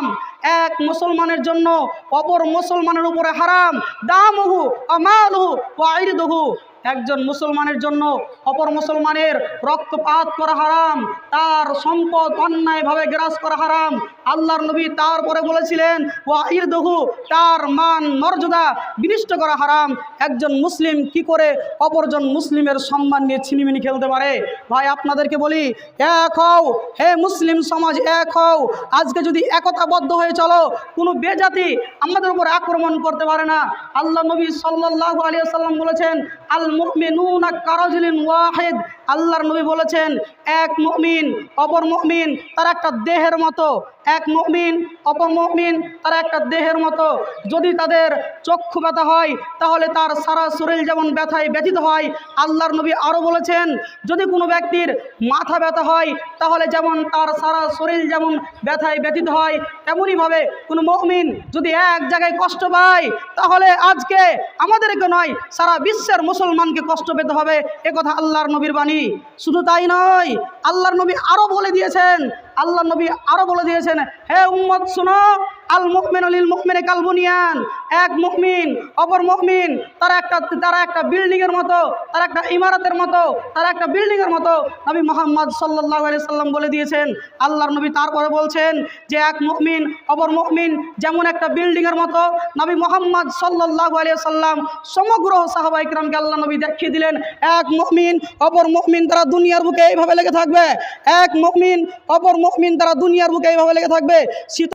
হারাম। এক মুসলমানের জন্য অপর মুসলমানের উপরে হারাম। দামহু আমালহু ওয়াইরদহু। একজন মুসলমানের জন্য অপর মুসলমানের রক্তপাত করা হারাম, তার সম্পদ অন্যায়ভাবে গ্রাস করা হারাম। আল্লাহর নবী তারপরে বলেছিলেন ওয়াইরদহু তার মান, মর্যাদা বিনিষ্ট করা হারাম। একজন মুসলিম কি করে অপরজন মুসলিমের সম্মান নিয়ে ছিনিমিনি খেলতে পারে? ভাই, আপনাদেরকে বলি, এক হও। হে মুসলিম সমাজ, এক হও। আজকে যদি একতাবদ্ধ হয়ে চলো, কোনো বেজাতি আমাদের উপর আক্রমণ করতে পারে না। আল্লাহ নবী সাল্লাহ আলিয়া সাল্লাম বলেছেন আল মুমিনুনা কারাজুলিন ওয়াহিদ। আল্লাহর নবী বলেছেন, এক মুমিন, অপর মুমিন, তার একটা দেহের মতো। এক মুমিন, অপর মুমিন, তার একটা দেহের মতো। যদি তাদের চক্ষু ব্যথা হয়, তাহলে তার সারা শরীর যেমন ব্যথায় ব্যথিত হয়, আল্লাহর নবী আরও বলেছেন, যদি কোনো ব্যক্তির মাথা ব্যথা হয়, তাহলে যেমন তার সারা শরীর যেমন ব্যথায় ব্যথিত হয় তেমনইভাবে কোনো মুমিন যদি এক জায়গায় কষ্ট পায়, তাহলে আজকে আমাদেরকে নয়, সারা বিশ্বের মুসলমানকে কষ্ট পেতে হবে। এ কথা আল্লাহর নবীর বাণী। শুধু তাই নয় আল্লাহর নবী আরও বলে দিয়েছেন আল্লাহ নবী আরও বলে দিয়েছেন, হে উম্মত শুনো, আল মুকমিন আলিল মুকমিনে কালবুনিয়ান এক মুকমিন অপর মুকমিন তারা একটা তারা একটা বিল্ডিংয়ের মতো, তারা একটা ইমারতের মতো, তারা একটা বিল্ডিংয়ের মতো। নবী মোহাম্মদ সাল্লাহ আলি সাল্লাম বলে দিয়েছেন, আল্লাহর নবী তারপরে বলছেন যে এক মুকমিন অপর মুকমিন যেমন একটা বিল্ডিংয়ের মতো, নবী মোহাম্মদ সাল্লাহ আলিয়া সাল্লাম সমগ্র সাহাবা ইকরামকে আল্লাহ নবী দেখিয়ে দিলেন, এক মুকমিন অপর মুকমিন তারা দুনিয়ার বুকে এইভাবে লেগে থাকবে। এক মুকমিন অপর মুকমিন তারা দুনিয়ার বুকে এইভাবে লেগে থাকবে।